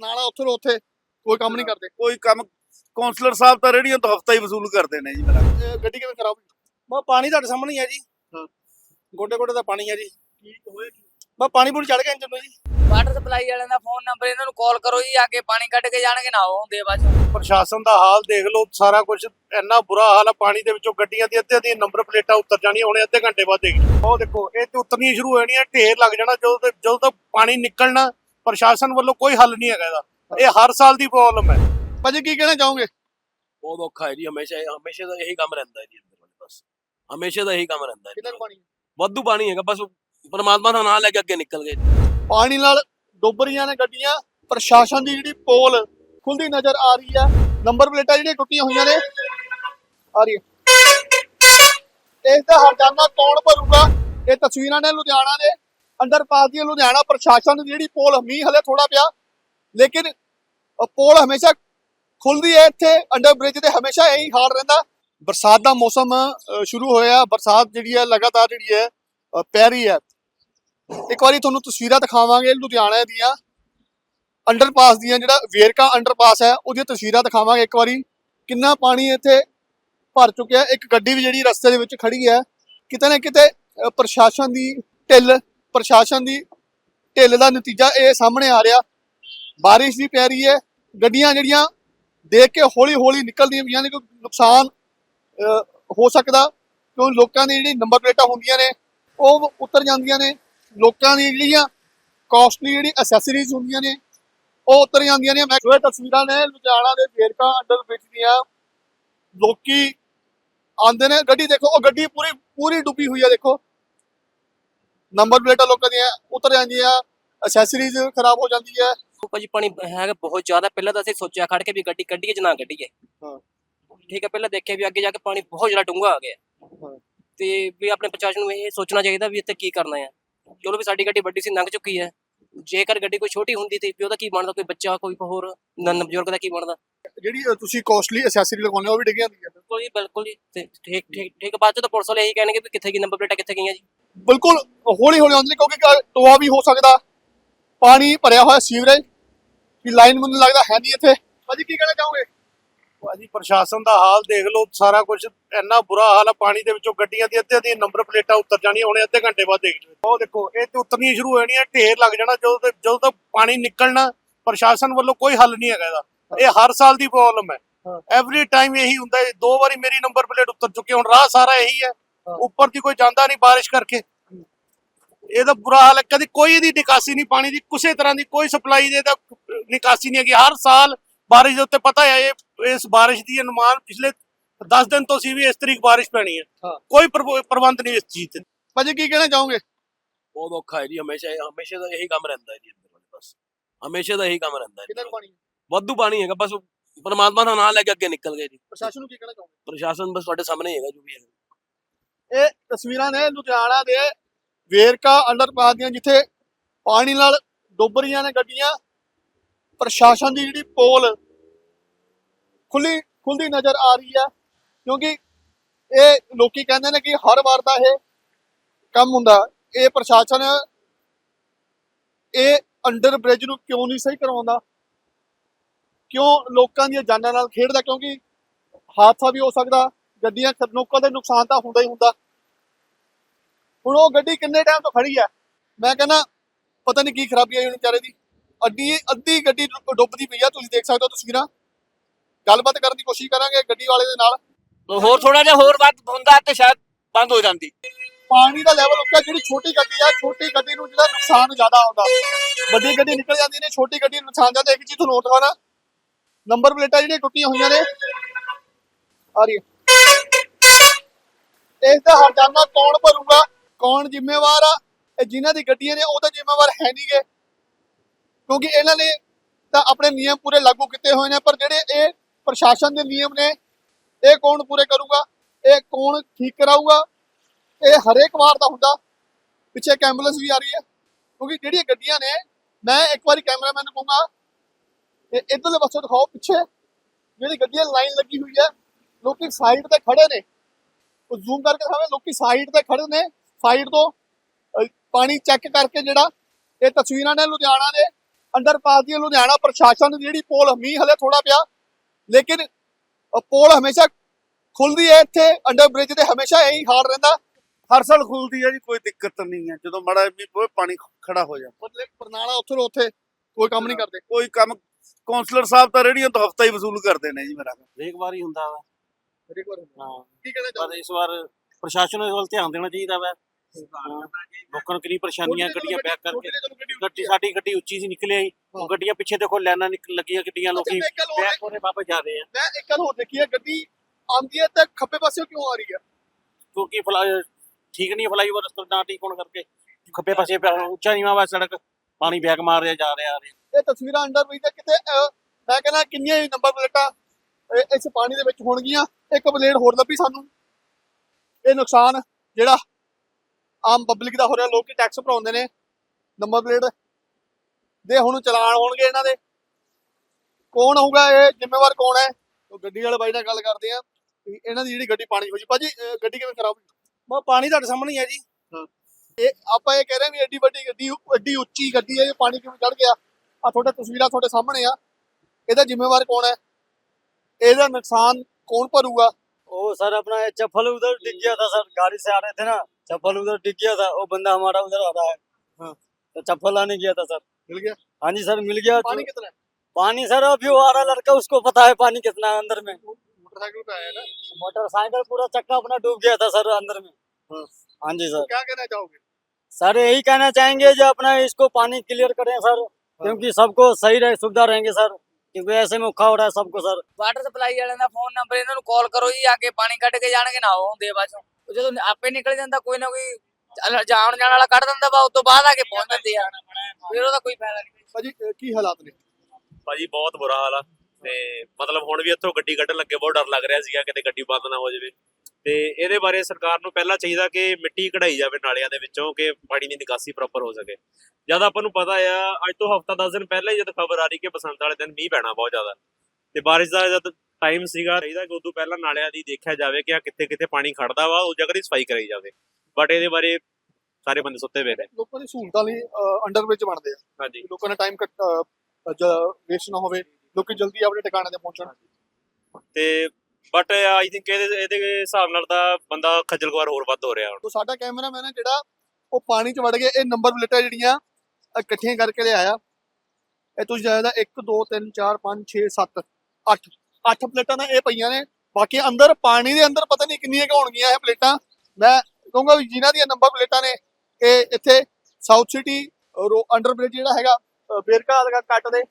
ਬਰਨਾਲਾ ਉੱਥੇ ਤੋਂ ਉੱਥੇ ਕੋਈ ਕੰਮ ਨਹੀਂ ਕਰਦੇ। ਕੋਈ ਕੰਮ ਕਾਉਂਸਲਰ ਸਾਹਿਬ ਤਾਂ ਰੇੜੀਆਂ ਤੋਂ ਹਫਤਾ ਹੀ ਵਸੂਲ ਕਰਦੇ ਨੇ ਜੀ ਮੇਰਾ। ਗੱਡੀ ਕਿਵੇਂ ਖਰਾਬ ਹੋਈ? ਬਾ ਪਾਣੀ ਤੁਹਾਡੇ ਸਾਹਮਣੇ ਹੀ ਹੈ ਜੀ। ਹਾਂ। ਗੋਡੇ ਗੋਡੇ ਦਾ ਪਾਣੀ ਹੈ ਜੀ। ਕੀ ਹੋਇਆ ਕੀ? ਬਾ ਪਾਣੀ ਪੂਰੀ ਚੜ ਗਿਆ ਇੰਜਨ ਨੂੰ ਜੀ। ਵਾਟਰ ਸਪਲਾਈ ਵਾਲਿਆਂ ਦਾ ਫੋਨ ਨੰਬਰ ਇਹਨਾਂ ਨੂੰ ਕਾਲ ਕਰੋ ਜੀ ਆ ਕੇ ਪਾਣੀ ਕੱਢ ਕੇ ਜਾਣਗੇ ਨਾ ਉਹ ਹੁੰਦੇ ਬਾਅਦ। 'ਚ। ਪ੍ਰਸ਼ਾਸਨ ਦਾ ਹਾਲ ਦੇਖ ਲਓ ਸਾਰਾ ਕੁਝ ਇੰਨਾ ਬੁਰਾ ਹਾਲ ਹੈ ਪਾਣੀ ਦੇ ਵਿੱਚੋਂ ਗੱਡੀਆਂ ਦੀ ਅੱਧੇ ਅੱਧੇ ਨੰਬਰ ਪਲੇਟਾਂ ਉੱਤਰ ਜਾਣੀਆਂ ਹੁਣੇ ਅੱਧੇ ਘੰਟੇ ਬਾਅਦ ਦੇਖ ਲਓ। ਉਹ ਦੇਖੋ ਇਹ ਤੇ ਉਤਰਨੀਆਂ ਸ਼ੁਰੂ ਹੋ ਜਾਣੀਆਂ ਢੇਰ ਲੱਗ ਜਾਣਾ ਜਦੋਂ ਤੱਕ ਜਦੋਂ ਤੱਕ ਪਾਣੀ ਨਿਕਲਣਾ ਪ੍ਰਸ਼ਾਸਨ ਵੱਲੋਂ ਕੋਈ ਹੱਲ ਨਹੀਂ ਹੈਗਾ ਇਹਦਾ। ਇਹ ਹਰ ਸਾਲ ਦੀ ਪ੍ਰੋਬਲਮ ਹੈ। ਭਾਜੀ ਕੀ ਕਹਿਣਾ ਚਾਹੋਗੇ? ਬਹੁਤ ਔਖਾ ਹੈ ਜੀ। ਹਮੇਸ਼ਾ ਹਮੇਸ਼ਾ ਦਾ ਇਹੀ ਕੰਮ ਰਹਿੰਦਾ ਹੈ ਜੀ ਅੰਦਰ ਵਾਲੇ ਬਸ। ਹਮੇਸ਼ਾ ਦਾ ਇਹੀ ਕੰਮ ਰਹਿੰਦਾ ਹੈ ਕਿੰਨਾ ਪਾਣੀ? ਹੈ? ਵਾਧੂ ਪਾਣੀ ਹੈਗਾ। ਬਸ ਪਰਮਾਤਮਾ ਦਾ ਨਾਮ ਲੈ ਕੇ ਅੱਗੇ ਨਿਕਲ ਗਏ। ਪਾਣੀ ਨਾਲ ਡੁੱਬ ਰਹੀਆਂ ਨੇ ਗੱਡੀਆਂ। ਪ੍ਰਸ਼ਾਸਨ ਦੀ ਜਿਹੜੀ ਪੋਲ ਖੁੱਲਦੀ ਨਜ਼ਰ ਆ ਰਹੀ ਹੈ। ਨੰਬਰ ਪਲੇਟਾਂ ਜਿਹੜੀਆਂ ਟੁੱਟੀਆਂ ਹੋਈਆਂ ਨੇ ਆ ਰਹੀ ਹੈ। ਇਸ ਦਾ ਹਰਜਾਨਾ ਕੌਣ ਭਰੂਗਾ? ਇਹ ਤਸਵੀਰਾਂ ਨੇ ਲੁਧਿਆਣਾ ਦੇ। ਅੰਡਰਪਾਸ ਦੀ ਲੁਧਿਆਣਾ ਪ੍ਰਸ਼ਾਸਨ ਦੀ ਜਿਹੜੀ ਪੋਲ ਮੀਂਹ ਹਲੇ ਥੋੜਾ ਪਿਆ। ਲੇਕਿਨ ਪੋਲ ਹਮੇਸ਼ਾ ਖੁੱਲਦੀ ਹੈ ਇੱਥੇ ਅੰਡਰ ਬ੍ਰਿਜ ਤੇ ਹਮੇਸ਼ਾ ਇਹੀ ਹਾਲ ਰਹਿੰਦਾ। ਬਰਸਾਤ ਦਾ ਮੌਸਮ ਸ਼ੁਰੂ ਹੋਇਆ। ਬਰਸਾਤ ਜਿਹੜੀ ਹੈ, ਲਗਾਤਾਰ ਜਿਹੜੀ ਹੈ ਪੈ ਰਹੀ ਹੈ। ਇੱਕ ਵਾਰੀ ਤੁਹਾਨੂੰ ਤਸਵੀਰਾਂ ਦਿਖਾਵਾਂਗੇ ਲੁਧਿਆਣਾ ਦੀਆਂ। ਅੰਡਰਪਾਸ ਦੀਆਂ ਜਿਹੜਾ ਵੇਰਕਾ ਅੰਡਰਪਾਸ ਹੈ, ਉਹਦੀਆਂ ਤਸਵੀਰਾਂ ਦਿਖਾਵਾਂਗੇ ਇੱਕ ਵਾਰੀ। ਕਿੰਨਾ ਪਾਣੀ ਇੱਥੇ ਭਰ ਚੁੱਕਿਆ। ਇੱਕ ਗੱਡੀ ਵੀ ਜਿਹੜੀ ਰਸਤੇ ਦੇ ਵਿੱਚ ਖੜੀ ਹੈ। ਕਿਤੇ ਨਾ ਕਿਤੇ ਪ੍ਰਸ਼ਾਸਨ ਦੀ ਢਿੱਲ ਪ੍ਰਸ਼ਾਸਨ ਦੀ ਢਿੱਲ ਦਾ ਨਤੀਜਾ ਇਹ ਸਾਹਮਣੇ ਆ ਰਿਹਾ। ਬਾਰਿਸ਼ ਵੀ ਪੈ ਰਹੀ ਹੈ। ਗੱਡੀਆਂ ਜਿਹੜੀਆਂ ਦੇਖ ਕੇ ਹੌਲੀ ਹੌਲੀ ਨਿਕਲਦੀਆਂ ਪਈਆਂ ਨੇ, ਕੋਈ ਨੁਕਸਾਨ ਹੋ ਸਕਦਾ। ਕਿਉਂ? ਲੋਕਾਂ ਦੀ ਜਿਹੜੀ ਨੰਬਰ ਪਲੇਟਾਂ ਹੁੰਦੀਆਂ ਨੇ, ਉਹ ਉਤਰ ਜਾਂਦੀਆਂ ਨੇ। ਲੋਕਾਂ ਦੀ ਜਿਹੜੀਆਂ ਕਾਸਟਲੀ ਜਿਹੜੀ ਐਸੈਸਰੀਜ਼ ਹੁੰਦੀਆਂ ਨੇ, ਉਹ ਉਤਰ ਜਾਂਦੀਆਂ ਨੇ। ਮੈਂ ਇਹ ਤਸਵੀਰਾਂ ਨੇ, ਲੁਧਿਆਣਾ ਦੇ ਵੇਰਕਾ ਅੰਡਰ ਬ੍ਰਿਜ ਦੀਆਂ, ਲੋਕੀ ਆਂਦੇ ਨੇ। ਗੱਡੀ ਦੇਖੋ, ਉਹ ਗੱਡੀ ਪੂਰੀ ਪੂਰੀ ਡੁੱਬੀ ਹੋਈ ਹੈ ਦੇਖੋ। ਨੰਬਰ ਪਲੇਟਾਂ ਲੋਕਾਂ ਦੀਆਂ ਉਤਰ ਜਾਂਦੀਆਂ ਐਸੈਸਰੀਜ਼ ਖਰਾਬ ਹੋ ਜਾਂਦੀ ਹੈ ਭਾਜੀ ਪਾਣੀ ਹੈਗਾ ਬਹੁਤ ਜ਼ਿਆਦਾ ਪਹਿਲਾਂ ਤਾਂ ਅਸੀਂ ਸੋਚਿਆ ਖੜ ਕੇ ਵੀ ਗੱਡੀ ਕੱਢੀਏ ਜਾਂ ਨਾ ਕੱਢੀਏ। ਹਾਂ। ਠੀਕ ਹੈ ਪਹਿਲਾਂ ਦੇਖਿਆ ਵੀ ਅੱਗੇ ਜਾ ਕੇ ਪਾਣੀ ਬਹੁਤ ਜ਼ਿਆਦਾ ਡੂੰਘਾ ਆ ਗਿਆ। ਤੇ ਵੀ ਆਪਣੇ ਪ੍ਰਸ਼ਾਸਨ ਨੂੰ ਇਹ ਸੋਚਣਾ ਚਾਹੀਦਾ ਵੀ ਇੱਥੇ ਕੀ ਕਰਨਾ ਹੈ। ਚਲੋ ਵੀ ਸਾਡੀ ਗੱਡੀ ਵੱਡੀ ਸੀ ਲੰਘ ਚੁੱਕੀ ਹੈ। ਜੇਕਰ ਗੱਡੀ ਕੋਈ ਛੋਟੀ ਹੁੰਦੀ ਤੇ ਵੀ ਉਹਦਾ ਕੀ ਬਣਦਾ ਕੋਈ ਬੱਚਾ ਕੋਈ ਹੋਰ ਨਨ ਬਜ਼ੁਰਗ ਦਾ ਕੀ ਬਣਦਾ? ਜਿਹੜੀ ਤੁਸੀਂ ਕਾਸਟਲੀ ਐਸੈਸਰੀ ਲਗਾਉਂਦੇ ਹੋ ਉਹ ਵੀ ਡਿੱਗ ਜਾਂਦੀ ਹੈ ਬਿਲਕੁਲ ਜੀ ਬਿਲਕੁਲ ਜੀ। ਠੀਕ ਠੀਕ ਠੀਕ। ਬਾਅਦ ਚ ਤਾਂ ਪੁਲਿਸ ਵਾਲੇ ਇਹੀ ਕਹਿਣਗੇ ਵੀ ਕਿੱਥੇ ਗਈ ਨੰਬਰ ਪਲੇਟਾਂ ਕਿੱਥੇ ਗਈਆਂ ਜੀ। ਬਿਲਕੁਲ ਹੌਲੀ ਹੌਲੀ ਆਉਂਦੇ ਨੇ ਕਿਉਂਕਿ ਕ- ਟੋਆ ਵੀ ਹੋ ਸਕਦਾ। ਪਾਣੀ ਭਰਿਆ ਹੋਇਆ ਸੀਵਰੇਜ ਵੀ ਲਾਈਨ ਮੈਨੂੰ ਲੱਗਦਾ ਹੈ ਨਹੀਂ ਇੱਥੇ। ਭਾਜੀ ਕੀ ਕਹਿਣਾ ਚਾਹੋਗੇ? ਭਾਜੀ ਪ੍ਰਸ਼ਾਸਨ ਦਾ ਹਾਲ ਦੇਖ ਲਓ ਸਾਰਾ ਕੁਝ ਇੰਨਾ ਬੁਰਾ ਹਾਲ ਹੈ ਪਾਣੀ ਦੇ ਵਿੱਚੋਂ ਗੱਡੀਆਂ ਦੀ ਅੱਧੇ ਅੱਧੇ ਨੰਬਰ ਪਲੇਟਾਂ ਉੱਤਰ ਜਾਣੀਆਂ ਹੁਣੇ ਅੱਧੇ ਘੰਟੇ ਬਾਅਦ ਦੇਖ ਲਓ। ਉਹ ਦੇਖੋ ਇਹ ਤੇ ਉਤਰਨੀਆਂ ਸ਼ੁਰੂ ਹੋ ਜਾਣੀਆਂ ਢੇਰ ਲੱਗ ਜਾਣਾ ਜਦੋਂ ਤੱਕ ਜਦੋਂ ਤੱਕ ਪਾਣੀ ਨਿਕਲਣਾ ਪ੍ਰਸ਼ਾਸਨ ਵੱਲੋਂ ਕੋਈ ਹੱਲ ਨਹੀਂ ਹੈਗਾ ਇਹਦਾ। ਇਹ ਹਰ ਸਾਲ ਦੀ ਪ੍ਰੋਬਲਮ ਹੈ। ਐਵਰੀ ਟਾਈਮ ਇਹੀ ਹੁੰਦਾ ਹੈ ਦੋ ਵਾਰੀ ਮੇਰੀ ਨੰਬਰ ਪਲੇਟ ਉੱਤਰ ਚੁੱਕੀ ਹੁਣ ਰਾਹ ਸਾਰਾ ਇਹੀ ਹੈ। ਉੱਪਰ ਦੀ ਕੋਈ ਜਾਂਦਾ ਨਹੀਂ ਬਾਰਿਸ਼ ਕਰਕੇ। ਇਹਦਾ ਬੁਰਾ ਹਾਲ ਹੈ ਕਦੀ ਕੋਈ ਇਹਦੀ ਨਿਕਾਸੀ ਨਹੀਂ ਪਾਣੀ ਦੀ ਕਿਸੇ ਤਰ੍ਹਾਂ ਦੀ ਕੋਈ ਸਪਲਾਈ ਦੇ ਦਾ ਨਿਕਾਸੀ ਨਹੀਂ ਹੈਗੀ। ਹਰ ਸਾਲ ਬਾਰਿਸ਼ ਦੇ ਉੱਤੇ ਪਤਾ ਹੈ ਇਹ ਇਸ ਬਾਰਿਸ਼ ਦੀ ਅਨੁਮਾਨ ਪਿਛਲੇ 10 ਦਿਨ ਤੋਂ ਸੀ ਵੀ ਇਸ ਤਰੀਕ ਬਾਰਿਸ਼ ਪੈਣੀ ਹੈ। ਕੋਈ ਪ੍ਰਬੰਧ ਨਹੀਂ ਇਸ ਚੀਜ਼ ਤੇ। ਭਾਜੀ ਕੀ ਕਹਿਣਾ ਚਾਹੋਗੇ? ਬਹੁਤ ਔਖਾ ਹੈ ਜੀ ਹਮੇਸ਼ਾ ਹਮੇਸ਼ਾ ਦਾ ਇਹੀ ਕੰਮ ਰਹਿੰਦਾ ਹੈ ਜੀ ਅੰਦਰ ਵਾਲੇ ਬਸ ਹਮੇਸ਼ਾ ਦਾ ਇਹੀ ਕੰਮ ਰਹਿੰਦਾ ਹੈ ਪਾਣੀ? ਵਾਧੂ ਪਾਣੀ ਹੈਗਾ ਬਸ ਪਰਮਾਤਮਾ ਦਾ ਨਾਮ ਲੈ ਕੇ ਅੱਗੇ ਨਿਕਲ ਗਏ ਜੀ। ਪ੍ਰਸ਼ਾਸਨ ਨੂੰ ਕੀ ਕਹਿਣਾ ਚਾਹੋਗੇ? ਪ੍ਰਸ਼ਾਸਨ ਬਸ ਤੁਹਾਡੇ ਸਾਹਮਣੇ ਹੈਗਾ ਜੋ ਵੀ ਹੈ ਇਹ ਤਸਵੀਰਾਂ ਨੇ ਲੁਧਿਆਣਾ ਦੇ ਵੇਰਕਾ ਅੰਡਰਪਾਸ ਦੀਆਂ, ਜਿੱਥੇ ਪਾਣੀ ਨਾਲ ਡੁੱਬ ਰਹੀਆਂ ਨੇ ਗੱਡੀਆਂ। ਪ੍ਰਸ਼ਾਸਨ ਦੀ ਜਿਹੜੀ ਪੋਲ ਖੁੱਲੀ ਖੁੱਲਦੀ ਨਜ਼ਰ ਆ ਰਹੀ ਹੈ ਕਿਉਂਕਿ ਇਹ ਲੋਕੀ ਕਹਿੰਦੇ ਨੇ ਕਿ ਹਰ ਵਾਰ ਦਾ ਇਹ ਕੰਮ ਹੁੰਦਾ। ਇਹ ਪ੍ਰਸ਼ਾਸਨ ਇਹ ਅੰਡਰ ਬ੍ਰਿਜ ਨੂੰ ਕਿਉਂ ਨਹੀਂ ਸਹੀ ਕਰਵਾਉਂਦਾ? ਕਿਉਂ ਲੋਕਾਂ ਦੀਆਂ ਜਾਨਾਂ ਨਾਲ ਖੇਡਦਾ? ਕਿਉਂਕਿ ਹਾਦਸਾ ਵੀ ਹੋ ਸਕਦਾ। ਗੱਡੀਆਂ ਖ- ਲੋਕਾਂ ਦੇ ਨੁਕਸਾਨ ਤਾਂ ਹੁੰਦਾ ਹੀ ਹੁੰਦਾ। ਹੁਣ ਉਹ ਗੱਡੀ ਕਿੰਨੇ ਟਾਈਮ ਤੋਂ ਖੜੀ ਹੈ ਮੈਂ ਕਹਿੰਦਾ ਪਤਾ ਨਹੀਂ ਕੀ ਖਰਾਬੀ ਆਈ ਉਹਨੂੰ ਵਿਚਾਰੇ ਦੀ। ਅੱਡੀ ਅੱਧੀ ਗੱਡੀ ਡੁੱਬ- ਡੁੱਬਦੀ ਪਈ ਆ ਤੁਸੀਂ ਦੇਖ ਸਕਦੇ ਹੋ ਤਸਵੀਰਾਂ। ਗੱਲਬਾਤ ਕਰਨ ਦੀ ਕੋਸ਼ਿਸ਼ ਕਰਾਂਗੇ ਗੱਡੀ ਵਾਲੇ ਦੇ ਨਾਲ। ਹੋਰ ਥੋੜਾ ਜਿਹਾ ਹੋਰ ਵੱਧ ਹੁੰਦਾ ਤੇ ਸ਼ਾਇਦ ਬੰਦ ਹੋ ਜਾਂਦੀ। ਪਾਣੀ ਦਾ ਲੈਵਲ ਉੱਤੇ ਜਿਹੜੀ ਛੋਟੀ ਗੱਡੀ ਆ ਛੋਟੀ ਗੱਡੀ ਨੂੰ ਜਿਹੜਾ ਨੁਕਸਾਨ ਜ਼ਿਆਦਾ ਆਉਂਦਾ ਵੱਡੀ ਗੱਡੀ ਨਿਕਲ ਜਾਂਦੀ ਨੇ ਛੋਟੀ ਗੱਡੀ ਨੂੰ ਨੁਕਸਾਨ ਜ਼ਿਆਦਾ ਇੱਕ ਚੀਜ਼ ਤੁਹਾਨੂੰ ਨੋਟ ਕਰਨਾ ਨੰਬਰ ਪਲੇਟਾਂ ਜਿਹੜੀਆਂ ਟੁੱਟੀਆਂ ਹੋਈਆਂ ਨੇ। ਆ ਰਹੀ ਇਸ ਦਾ ਹਰਜਾਨਾ ਕੌਣ ਭਰੂਗਾ? ਕੌਣ ਜ਼ਿੰਮੇਵਾਰ ਆ? ਇਹ ਜਿਨ੍ਹਾਂ ਦੀ ਗੱਡੀਆਂ ਨੇ, ਉਹ ਤਾਂ ਜ਼ਿੰਮੇਵਾਰ ਹੈ ਨਹੀਂਗੇ ਕਿਉਂਕਿ ਇਹਨਾਂ ਨੇ ਤਾਂ ਆਪਣੇ ਨਿਯਮ ਪੂਰੇ ਲਾਗੂ ਕੀਤੇ ਹੋਏ ਨੇ, ਪਰ ਜਿਹੜੇ ਇਹ ਪ੍ਰਸ਼ਾਸਨ ਦੇ ਨਿਯਮ ਨੇ, ਇਹ ਕੌਣ ਪੂਰੇ ਕਰੂਗਾ? ਇਹ ਕੌਣ ਠੀਕ ਕਰਾਊਗਾ? ਇਹ ਹਰੇਕ ਵਾਰ ਦਾ ਹੁੰਦਾ। ਪਿੱਛੇ ਇੱਕ ਐਂਬੂਲੈਂਸ ਵੀ ਆ ਰਹੀ ਹੈ। ਕਿਉਂਕਿ ਜਿਹੜੀਆਂ ਗੱਡੀਆਂ ਨੇ, ਮੈਂ ਇੱਕ ਵਾਰੀ ਕੈਮਰਾਮੈਨ ਨੂੰ ਕਹੂੰਗਾ, ਇਹ ਇਧਰਲੇ ਪਾਸੇ ਦਿਖਾਓ, ਪਿੱਛੇ। ਜਿਹੜੀ ਗੱਡੀਆਂ ਲਾਈਨ ਲੱਗੀ ਹੋਈ ਹੈ, ਲੋਕੀ ਸਾਈਡ ਤੇ ਖੜੇ ਨੇ। ਉਹ ਜ਼ੂਮ ਕਰਕੇ ਦਿਖਾਵੇ ਲੋਕੀ ਸਾਈਡ ਤੇ ਖੜੇ ਨੇ। ਸਾਈਡ ਤੋਂ ਪਾਣੀ ਚੈੱਕ ਕਰਕੇ ਜਿਹੜਾ ਇਹ ਤਸਵੀਰਾਂ ਨੇ ਲੁਧਿਆਣਾ ਦੇ ਅੰਡਰਪਾਸ ਦੀ ਲੁਧਿਆਣਾ ਪ੍ਰਸ਼ਾਸਨ ਦੀ ਜਿਹੜੀ ਪੋਲ ਮੀਂਹ ਹਲੇ ਥੋੜਾ ਪਿਆ ਲੇਕਿਨ ਪੋਲ ਹਮੇਸ਼ਾ ਖੁੱਲਦੀ ਹੈ ਇੱਥੇ ਅੰਡਰ ਬ੍ਰਿਜ ਤੇ ਹਮੇਸ਼ਾ ਇਹੀ ਹਾਲ ਰਹਿੰਦਾ। ਹਰ ਸਾਲ ਖੁੱਲਦੀ ਹੈ ਜੀ ਕੋਈ ਦਿੱਕਤ ਨਹੀਂ ਹੈ। ਜਦੋਂ ਮੜਾ ਵੀ ਪਾਣੀ ਖੜਾ ਹੋ ਜਾਂਦਾ। ਮਤਲਬ ਬਰਨਾਲਾ ਉੱਥੇ ਉੱਥੇ ਕੋਈ ਕੰਮ ਨਹੀਂ ਕਰਦੇ? ਕੋਈ ਕੰਮ ਕਾਉਂਸਲਰ ਸਾਹਿਬ ਤਾਂ ਰੇੜੀਆਂ ਤੋਂ ਹਫਤਾ ਹੀ ਵਸੂਲ ਕਰਦੇ ਨੇ ਜੀ ਮੇਰਾ। ਹਰੇਕ ਵਾਰ ਹੀ ਹੁੰਦਾ ਵਾ। ਹਾਂ। ਕੀ ਕਹਿਣਾ ਪਰ ਇਸ ਵਾਰ ਪ੍ਰਸ਼ਾਸਨ ਨੂੰ ਇਸ ਵੱਲ ਧਿਆਨ ਦੇਣਾ ਚਾਹੀਦਾ ਵਾ। ਲੋਕਾਂ ਨੂੰ ਕਿੰਨੀ ਪਰੇਸ਼ਾਨੀਆਂ ਗੱਡੀਆਂ ਬੈਕ ਕਰਕੇ ਗੱਡੀ ਸਾਡੀ ਗੱਡੀ ਉੱਚੀ ਸੀ ਨਿਕਲੀ ਆਈ। ਗੱਡੀਆਂ ਪਿੱਛੇ ਦੇਖੋ ਲਾਈਨਾਂ ਨਿਕਲ ਲੱਗੀਆਂ ਗੱਡੀਆਂ ਲੋਕੀ। ਬੈਕ ਹੋਰੇ ਵਾਪਸ ਜਾ ਰਹੇ ਆ। ਮੈਂ ਇੱਕ ਗੱਲ ਹੋਰ ਦੇਖੀ ਹੈ ਗੱਡੀ ਆਉਂਦੀ ਹੈ ਤੇ ਖੱਬੇ ਪਾਸੇ ਕਿਉਂ ਆ ਰਹੀ ਹੈ? ਕਿਉਂਕਿ ਫਲਾ- ਠੀਕ ਨਹੀਂ ਫਲਾਈਓਵਰ ਰਸਤਾ ਨਾ ਠੀਕ ਹੋਣ ਕਰਕੇ। ਖੱਬੇ ਪਾਸੇ ਉੱਚਾ ਨੀਵਾਂ ਵਾ ਸੜਕ ਪਾਣੀ ਬੈਕ ਮਾਰ ਰਿਹਾ ਜਾ ਰਿਹਾ ਆ ਰਿਹਾ। ਇਹ ਤਸਵੀਰਾਂ ਅੰਡਰ ਬ੍ਰਿਜ ਤੇ ਕਿਤੇ ਮੈਂ ਕਹਿੰਦਾ ਕਿੰਨੀਆਂ ਹੀ ਨੰਬਰ ਪਲੇਟਾਂ ਇਸ ਪਾਣੀ ਦੇ ਵਿੱਚ ਹੋਣਗੀਆਂ। ਇੱਕ ਪਲੇਟ ਹੋਰ ਲੱਭੀ ਸਾਨੂੰ। ਇਹ ਨੁਕਸਾਨ ਜਿਹੜਾ ਆਮ ਪਬਲਿਕ ਦਾ ਹੋ ਰਿਹਾ ਲੋਕੀ ਟੈਕਸ ਭਰਾਉਂਦੇ ਨੇ। ਨੰਬਰ ਪਲੇਟ ਦੇ ਹੁਣ ਚਲਾਨ ਹੋਣਗੇ ਇਹਨਾਂ ਦੇ। ਕੌਣ ਹੋਊਗਾ ਇਹ? ਜ਼ਿੰਮੇਵਾਰ ਕੌਣ ਹੈ? ਉਹ ਗੱਡੀ ਵਾਲੇ ਬਾਈ ਨਾਲ ਗੱਲ ਕਰਦੇ ਆ। ਇਹਨਾਂ ਦੀ ਜਿਹੜੀ ਗੱਡੀ ਪਾਣੀ 'ਚ ਹੋ ਜੀ ਭਾਜੀ ਗੱਡੀ ਕਿਵੇਂ ਖਰਾਬ ਹੋਈ? ਬਸ ਪਾਣੀ ਤੁਹਾਡੇ ਸਾਹਮਣੇ ਹੀ ਹੈ ਜੀ। ਇਹ ਆਪਾਂ ਇਹ ਕਹਿ ਰਹੇ ਵੀ ਐਡੀ ਵੱਡੀ ਗੱਡੀ ਐਡੀ ਉੱਚੀ ਗੱਡੀ ਹੈ ਇਹ ਪਾਣੀ ਕਿਵੇਂ ਚੜ ਗਿਆ? ਆ ਤੁਹਾਡੇ ਤਸਵੀਰਾਂ ਤੁਹਾਡੇ ਸਾਹਮਣੇ ਆ। ਇਹਦਾ ਜ਼ਿੰਮੇਵਾਰ ਕੌਣ ਹੈ? ਇਹਦਾ ਨੁਕਸਾਨ ਕੌਣ ਭਰੂਗਾ? वो सर अपना चप्पल उधर डिग गया था सर गाड़ी से आ रहे थे ना चप्पल उधर डिग गया था वो बंदा हमारा उधर आ रहा है। हाँ, तो चप्पल लाने गया था सर। मिल गया? हाँ जी सर मिल गया। तो पानी कितना पानी सर अभी वो आ रहा लड़का उसको पता है पानी कितना है अंदर में। मोटरसाइकिल मोटरसाइकिल पूरा चक्का अपना डूब गया था सर अंदर में। हाँ।, हाँ जी सर। तो क्या कहना चाहोगे? सर यही कहना चाहेंगे जो अपना इसको पानी क्लियर करें सर हाँ। क्योंकि सबको सही रहे सुविधा रहेंगे सर। क्योंकि ऐसे में औखा हो रहा है सबको सर ਵਾਟਰ ਸਪਲਾਈ ਵਾਲਿਆਂ ਦਾ ਫੋਨ ਨੰਬਰ ਇਹਨਾਂ ਨੂੰ ਕਾਲ ਕਰੋ ਜੀ ਆ ਕੇ ਪਾਣੀ ਕੱਢ ਕੇ ਜਾਣਗੇ ਨਾ ਉਹ ਹੁੰਦੇ ਬਾਅਦ ਚੋਂ ਉਹ ਜਦੋਂ ਆਪੇ ਨਿਕਲ ਜਾਂਦਾ ਕੋਈ ਨਾ ਕੋਈ ਚੱਲ- ਜਾਣ ਜਾਣ ਵਾਲਾ ਕੱਢ ਦਿੰਦਾ ਵਾ ਉਸ ਤੋਂ ਬਾਅਦ ਆ ਕੇ ਪਹੁੰਚ ਜਾਂਦੇ ਆ ਫਿਰ ਉਹਦਾ ਕੋਈ ਫਾਇਦਾ ਨਹੀਂ ਭਾਜੀ ਅਹ ਕੀ ਹਾਲਾਤ ਨੇ ਭਾਜੀ ਬਹੁਤ ਬੁਰਾ ਹਾਲ ਆ ਤੇ ਮਤਲਬ ਹੁਣ ਵੀ ਇੱਥੋਂ ਗੱਡੀ ਕੱਢਣ ਲੱਗੇ ਬਹੁਤ ਡਰ ਲੱਗ ਰਿਹਾ ਸੀਗਾ ਕਿਤੇ ਗੱਡੀ ਬੰਦ ਨਾ ਹੋ ਜਾਵੇ ਤੇ ਇਹਦੇ ਬਾਰੇ ਸਰਕਾਰ ਨੂੰ ਪਹਿਲਾਂ ਚਾਹੀਦਾ ਕਿ ਮਿੱਟੀ ਕਢਾਈ ਜਾਵੇ ਨਾਲਿਆਂ ਦੇ ਵਿੱਚੋਂ ਕਿ ਪਾਣੀ ਦੀ ਨਿਕਾਸੀ ਪ੍ਰੋਪਰ ਹੋ ਸਕੇ। ਜਦ ਆਪਾਂ ਨੂੰ ਪਤਾ ਆ ਅੱਜ ਤੋਂ ਹਫਤਾ 10 ਦਿਨ ਪਹਿਲਾਂ ਹੀ ਜਦ ਖਬਰ ਆ ਰਹੀ ਕਿ ਬਸੰਤ ਵਾਲੇ ਦਿਨ ਮੀਂਹ ਪੈਣਾ ਬਹੁਤ ਜ਼ਿਆਦਾ। ਤੇ ਬਾਰਿਸ਼ ਦਾ ਜਦ ਟਾਈਮ ਸੀਗਾ ਚਾਹੀਦਾ ਕਿ ਉਦੋਂ ਪਹਿਲਾਂ ਨਾਲਿਆਂ ਦੀ ਦੇਖਿਆ ਜਾਵੇ ਕਿ ਆ ਕਿੱਥੇ ਕਿੱਥੇ ਪਾਣੀ ਖੜਦਾ ਵਾ ਉਹ ਜਗ੍ਹਾ ਦੀ ਸਫ਼ਾਈ ਕਰਾਈ ਜਾਵੇ। ਬਟ ਇਹਦੇ ਬਾਰੇ ਸਾਰੇ ਬੰਦੇ ਸੁੱਤੇ ਪਏ ਨੇ। ਲੋਕਾਂ ਦੀ ਸਹੂਲਤਾਂ ਲਈ ਅੰਡਰ ਬ੍ਰਿਜ ਬਣਦੇ ਆ। ਹਾਂਜੀ। ਲੋਕਾਂ ਦਾ ਟਾਈਮ ਕੱਟ ਵੇਸਟ ਨਾ ਹੋਵੇ। ਲੋਕੀ ਜਲਦੀ ਆਪਣੇ ਟਿਕਾਣੇ ਤੇ ਪਹੁੰਚਣ। ਤੇ ਬਟ ਆਈ ਥਿੰਕ ਇਹਦੇ ਇਹਦੇ ਹਿਸਾਬ ਨਾਲ ਤਾਂ ਬੰਦਾ ਖੱਜਲ ਹੋਰ ਵੱਧ ਹੋ ਰਿਹਾ ਹੁਣ। ਤੋ ਸਾਡਾ ਕੈਮਰਾਮੈਨ ਹੈ ਜਿਹੜਾ ਉਹ ਪਾਣੀ 'ਚ ਵੜ ਗਿਆ ਇਹ ਨੰਬਰ ਪਲੇਟਾਂ ਜਿਹੜੀਆਂ ਇਕੱਠੀਆਂ ਕਰਕੇ ਲਿਆਇਆ। ਇਹ ਤੁਸੀਂ ਜਾਇਦਾ 1 2 3 4 5 6 7 8 8 ਪਲੇਟਾਂ ਤਾਂ ਇਹ ਪਈਆਂ ਨੇ। ਬਾਕੀ ਅੰਦਰ ਪਾਣੀ ਦੇ ਅੰਦਰ ਪਤਾ ਨਹੀਂ ਕਿੰਨੀਆਂ ਕੁ ਹੋਣਗੀਆਂ ਇਹ ਪਲੇਟਾਂ ਮੈਂ ਕਹੂੰਗਾ ਵੀ ਜਿਨ੍ਹਾਂ ਦੀਆਂ ਨੰਬਰ ਪਲੇਟਾਂ ਨੇ ਇਹ ਇੱਥੇ ਸਾਊਥ ਸਿਟੀ ਅੰਡਰ ਬ੍ਰਿਜ ਜਿਹੜਾ ਹੈਗਾ ਅ, ਵੇਰਕਾ ਕੱਟ ਦੇ।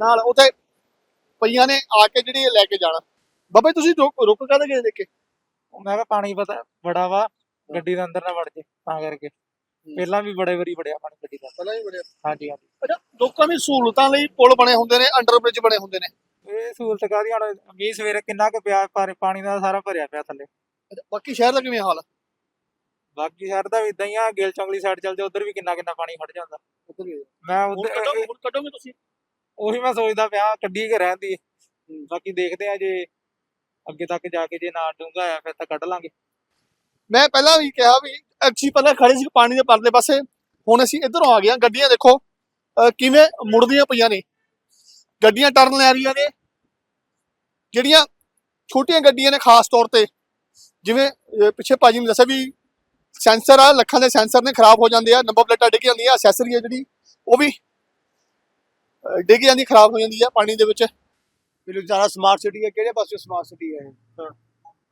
ਨਾਲ ਉੱਥੇ ਪਈਆਂ ਨੇ ਆ ਕੇ ਜਿਹੜੀ ਲੈ ਕੇ ਜਾਣਾ। ਬਾਬਾ ਜੀ ਤੁਸੀਂ ਰੁਕ ਰੁਕ ਕਾਹਦੇ ਗਏ ਦੇਖ ਕੇ? ਮੈਂ ਕਿਹਾ ਪਾਣੀ ਪਤਾ ਬੜਾ ਵਾ ਗੱਡੀ ਦੇ ਅੰਦਰ ਨਾ ਵੜ ਜੇ ਤਾਂ ਕਰਕੇ। ਪਹਿਲਾਂ ਵੀ ਬੜੇ ਵਾਰੀ ਵੜਿਆ ਪਾਣੀ ਗੱਡੀ ਦਾ। ਪਹਿਲਾਂ ਹੀ ਬੜਿਆ ਹਾਂਜੀ ਹਾਂਜੀ। ਅੱਛਾ ਲੋਕਾਂ ਦੀ ਸਹੂਲਤਾਂ ਲਈ ਪੁਲ ਬਣੇ ਹੁੰਦੇ ਨੇ ਅੰਡਰ ਬ੍ਰਿਜ ਬਣੇ ਹੁੰਦੇ ਨੇ। ਇਹ ਸਹੂਲਤ ਕਾਦੀ ਹੁਣ ਮੀਂਹ ਸਵੇਰੇ ਕਿੰਨਾ ਕੁ ਪਿਆ ਪਰ ਪਾਣੀ ਦਾ ਸਾਰਾ ਭਰਿਆ ਪਿਆ ਥੱਲੇ। ਅੱਛਾ, ਬਾਕੀ ਸ਼ਹਿਰ ਦਾ ਕਿਵੇਂ ਹਾਲ ਬਾਕੀ ਸ਼ਹਿਰ ਦਾ ਵੀ ਇਦਾਂ ਹੀ ਆ ਗਿਲ ਚੌਂਗਲੀ ਸਾਈਡ ਚੱਲਦੇ ਉਧਰ ਵੀ ਕਿੰਨਾ ਕਿੰਨਾ ਪਾਣੀ ਖੜ ਜਾਂਦਾ। ਮੈਂ ਹੁਣ ਉਧਰ ਕੱਢੋਗੇ ਹੁਣ ਕੱਢੋਗੇ ਤੁਸੀਂ? ਉਹੀ ਮੈਂ ਸੋਚਦਾ ਪਿਆ ਕੱਢੀ ਕੇ ਰਹਿਣ ਦੀ। ਬਾਕੀ ਦੇਖਦੇ ਆ ਜੇ ਅੱਗੇ ਤੱਕ ਜਾ ਕੇ ਜੇ ਨਾ ਡੂੰਘਾ ਆ ਫਿਰ ਤਾਂ ਕੱਢ ਲਾਂਗੇ। ਮੈਂ ਪਹਿਲਾਂ ਵੀ ਕਿਹਾ ਵੀ ਅਸੀਂ ਪਹਿਲਾਂ ਖੜੇ ਸੀ ਪਾਣੀ ਦੇ ਪਰਲੇ ਪਾਸੇ, ਹੁਣ ਅਸੀਂ ਇਧਰੋਂ ਆ ਗਏ ਹਾਂ। ਗੱਡੀਆਂ ਦੇਖੋ ਕਿਵੇਂ ਮੁੜਦੀਆਂ ਪਈਆਂ ਨੇ। ਗੱਡੀਆਂ ਟਰਨ ਲੈ ਰਹੀਆਂ ਨੇ। ਜਿਹੜੀਆਂ ਛੋਟੀਆਂ ਗੱਡੀਆਂ ਨੇ ਖਾਸ ਤੌਰ ਤੇ, ਜਿਵੇਂ, ਅਹ ਪਿੱਛੇ ਭਾਜੀ ਨੇ ਦੱਸਿਆ ਵੀ ਸੈਂਸਰ ਆ, ਲੱਖਾਂ ਦੇ ਸੈਂਸਰ ਨੇ ਖਰਾਬ ਹੋ ਜਾਂਦੇ ਆ, ਨੰਬਰ ਪਲੇਟਾਂ ਡਿੱਗ ਜਾਂਦੀਆਂ ਅਸੈਸਰੀ ਆ ਜਿਹੜੀ, ਉਹ ਵੀ ਡਿੱਗ ਜਾਂਦੀ, ਖਰਾਬ ਹੋ ਜਾਂਦੀ ਆ ਪਾਣੀ ਦੇ ਵਿੱਚ। ਵੀ ਲੁਧਿਆਣਾ ਸਮਾਰਟ ਸਿਟੀ ਹੈ ਕਿਹੜੇ ਪਾਸੇ ਸਮਾਰਟ ਸਿਟੀ ਹੈ ਹਾਂ।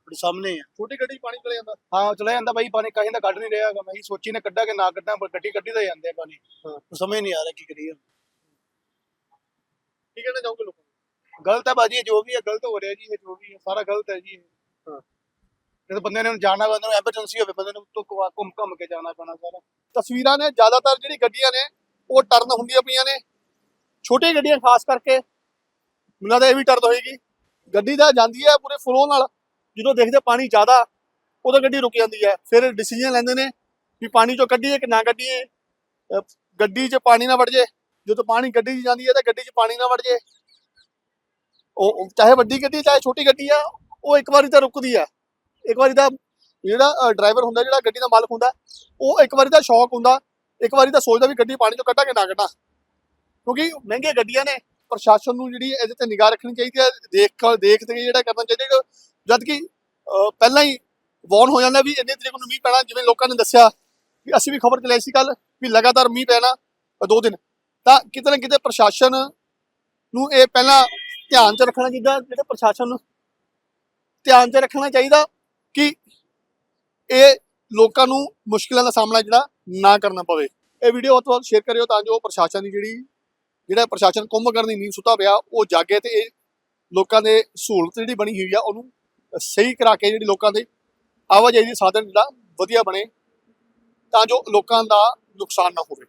ਬੜੇ ਸਾਹਮਣੇ ਹੈ। ਛੋਟੀ ਗੱਡੀ ਪਾਣੀ ਚਲੇ ਜਾਂਦਾ? ਹਾਂ ਚਲਾ ਜਾਂਦਾ ਬਾਈ ਪਾਣੀ ਕਹੀਂ ਦਾ ਕੱਢ ਨਹੀਂ ਰਿਹਾ ਹੈਗਾ। ਮੈਂ ਹੀ ਸੋਚੀ ਨੇ ਕੱਢਾ ਕਿ ਨਾ ਕੱਢਾਂ ਪਰ ਗੱਡੀ ਕੱਢੀ ਤਾਂ ਜਾਂਦੇ ਆ ਪਾਣੀ। ਹਾਂ। ਸਮਝ ਨਹੀਂ ਆ ਰਿਹਾ ਕੀ ਕਰੀਏ। ਕੀ ਕਹਿਣਾ ਚਾਹੋਗੇ ਲੋਕਾਂ ਗਲਤ ਹੈ ਬਾਜੀ ਜੋ ਵੀ ਹੈ ਗਲਤ ਹੋ ਰਿਹਾ ਜੀ ਇਹ ਜੋ ਵੀ ਹੈ ਸਾਰਾ ਗਲਤ ਹੈ ਜੀ ਹਾਂ। ਜਦੋਂ ਬੰਦੇ ਨੇ ਜਾਣਾ ਬੰਦੇ ਨੂੰ ਐਮਰਜੈਂਸੀ ਹੋਵੇ ਬੰਦੇ ਨੂੰ ਤੋਂ ਘੁੰਮ ਘੁੰਮ ਕੇ ਜਾਣਾ ਪੈਣਾ ਸਾਰਾ। ਤਸਵੀਰਾਂ ਨੇ ਜ਼ਿਆਦਾਤਰ ਜਿਹੜੀ ਗੱਡੀਆਂ ਨੇ ਉਹ ਟਰਨ ਹੁੰਦੀਆਂ ਪਈਆਂ ਨੇ। ਛੋਟੀਆਂ ਗੱਡੀਆਂ ਖਾਸ ਕਰਕੇ ਮੈਨੂੰ ਤਾਂ ਇਹ ਵੀ ਟਰਦ ਹੋਏਗੀ। ਗੱਡੀ ਤਾਂ ਜਾਂਦੀ ਹੈ ਪੂਰੇ ਫਲੋ ਨਾਲ, ਜਦੋਂ ਦੇਖਦੇ ਪਾਣੀ ਜ਼ਿਆਦਾ, ਉਦੋਂ ਗੱਡੀ ਰੁਕ ਜਾਂਦੀ ਹੈ। ਫਿਰ ਡਿਸੀਜਨ ਲੈਂਦੇ ਨੇ ਵੀ ਪਾਣੀ ਚੋਂ ਕੱਢੀਏ ਕਿ ਨਾ ਕੱਢੀਏ। ਗੱਡੀ 'ਚ ਪਾਣੀ ਨਾ ਵੜ ਜੇ। ਜਦੋਂ ਪਾਣੀ ਗੱਡੀ 'ਚ ਜਾਂਦੀ ਹੈ ਤਾਂ ਗੱਡੀ 'ਚ ਪਾਣੀ ਨਾ ਵੜ ਜੇ। ਉਹ ਚਾਹੇ ਵੱਡੀ ਗੱਡੀ, ਚਾਹੇ ਛੋਟੀ ਗੱਡੀ ਆ, ਉਹ ਇੱਕ ਵਾਰੀ ਤਾਂ ਰੁਕਦੀ ਆ। ਇੱਕ ਵਾਰੀ ਤਾਂ ਜਿਹੜਾ ਡਰਾਈਵਰ ਹੁੰਦਾ, ਜਿਹੜਾ ਗੱਡੀ ਦਾ ਮਾਲਕ ਹੁੰਦਾ, ਉਹ ਇੱਕ ਵਾਰੀ ਦਾ ਸ਼ੌਕ ਹੁੰਦਾ, ਇੱਕ ਵਾਰੀ ਤਾਂ ਸੋਚਦਾ ਵੀ ਗੱਡੀ ਪਾਣੀ ਚੋਂ ਕੱਢਾਂ ਕਿ ਨਾ ਕੱਢਾਂ। ਕਿਉਂਕਿ ਮਹਿੰਗੇ ਗੱਡੀਆਂ ਨੇ। ਪ੍ਰਸ਼ਾਸਨ ਨੂੰ ਜਿਹੜੀ ਇਹਦੇ ਤੇ ਨਿਗਾਹ ਰੱਖਣੀ ਚਾਹੀਦੀ ਹੈ, ਦੇਖ ਦੇਖਦੇ ਜਿਹੜਾ ਕਰਨਾ ਚਾਹੀਦਾ ਕਿ ਜਦ ਕਿ ਪਹਿਲਾਂ ਹੀ ਵਾਰਨ ਹੋ ਜਾਂਦਾ ਵੀ ਇੰਨੇ ਤਰੀਕ ਨੂੰ ਮੀਂਹ ਪੈਣਾ, ਜਿਵੇਂ ਲੋਕਾਂ ਨੇ ਦੱਸਿਆ ਵੀ ਅਸੀਂ ਵੀ ਖਬਰ ਚਲਾਈ ਸੀ ਕੱਲ ਵੀ ਲਗਾਤਾਰ ਮੀਂਹ ਪੈਣਾ ਦੋ ਦਿਨ। ਤਾਂ ਕਿਤੇ ਨਾ ਕਿਤੇ ਪ੍ਰਸ਼ਾਸਨ ਨੂੰ ਇਹ ਪਹਿਲਾਂ ਧਿਆਨ 'ਚ ਰੱਖਣਾ ਚਾਹੀਦਾ, ਜਿਹੜੇ ਪ੍ਰਸ਼ਾਸਨ ਨੂੰ ਧਿਆਨ 'ਚ ਰੱਖਣਾ ਚਾਹੀਦਾ ਕਿ ਇਹ ਲੋਕਾਂ ਨੂੰ ਮੁਸ਼ਕਿਲਾਂ ਦਾ ਸਾਹਮਣਾ ਜਿਹੜਾ ਨਾ ਕਰਨਾ ਪਵੇ। ਇਹ ਵੀਡੀਓ ਬਹੁਤ ਤੋਂ ਵੱਧ ਸ਼ੇਅਰ ਕਰਿਓ ਤਾਂ ਜੋ ਪ੍ਰਸ਼ਾਸਨ ਦੀ ਜਿਹੜੀ ਜਿਹੜਾ ਪ੍ਰਸ਼ਾਸਨ ਕੁੰਭਕਰਨ ਦੀ ਨੀਂਦ ਸੁੱਤਾ ਪਿਆ, ਉਹ ਜਾਗੇ ਤੇ ਇਹ ਲੋਕਾਂ ਦੇ ਸਹੂਲਤ ਜਿਹੜੀ ਬਣੀ ਹੋਈ ਆ, ਉਹਨੂੰ ਸਹੀ ਕਰਾ ਕੇ ਜਿਹੜੀ ਲੋਕਾਂ ਦੇ ਆਵਾਜਾਈ ਦੇ ਸਾਧਨ ਜਿਹੜਾ ਵਧੀਆ ਬਣੇ ਤਾਂ ਜੋ ਲੋਕਾਂ ਦਾ ਨੁਕਸਾਨ ਨਾ ਹੋਵੇ।